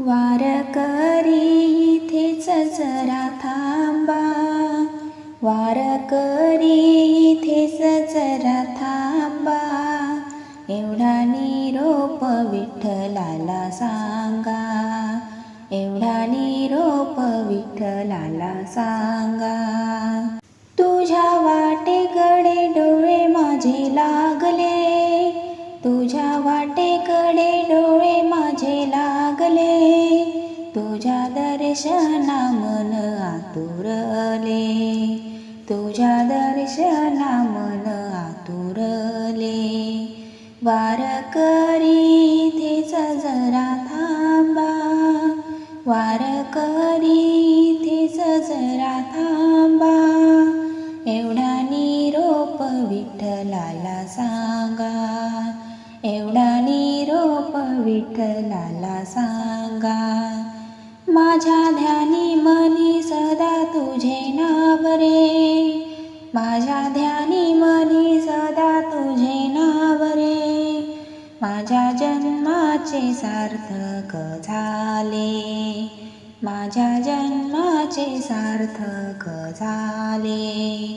वारकरी इथेच जरा थांबा. वारकरी इथेच जरा थांबा. एवढा निरोप विठ्ठलाला सांगा. एवढा निरोप विठ्ठलाला सांगा. तुझ्या वाटेकडे डोळे माझे लागले. तुझ्या वाटेकडे डोळे माझे लागले. तुझ्या दर्शना मन आतुरले तुझ्या दर्शना मन आतुरले. वारकरी इथेच जरा थांबा वारकरी इथेच जरा थांबा. एवढा निरोप विठ्ठलाला सांगा एवढा निरोप विठ्ठलाला सांगा. माझ्या ध्यानी मनी सदा तुझे नाव रे माझ्या ध्यानी मनी सदा तुझे नाव रे माझ्या जन्माचे सार्थक झाले. माझ्या जन्माचे सार्थक झाले.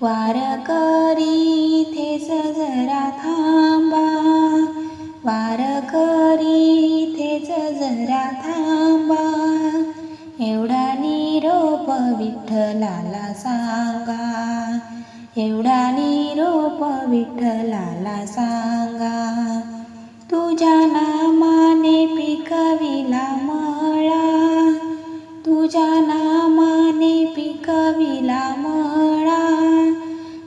वारकरी थे जरा थांबा. वारकरी थे जरा थांबा. विठ्ठलाला सांगा. एवढा निरोप विठ्ठलाला सांगा. तुझ्या नामाने पिकविला मळा. तुझ्या नामाने पिकविला मळा.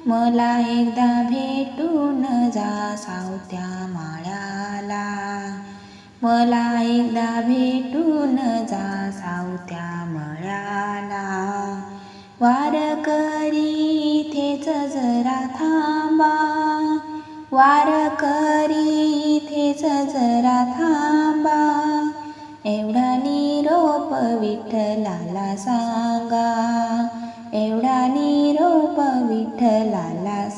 मला एकदा भेटून जा सावत्या माळ्याला मला एकदा भेटून जा सावत्या माळ्या जरा थांबा. वारकरी इथेच जरा थांबा. एवढा निरोप विठ्ठलाला सांगा. एवढा निरोप विठ्ठलाला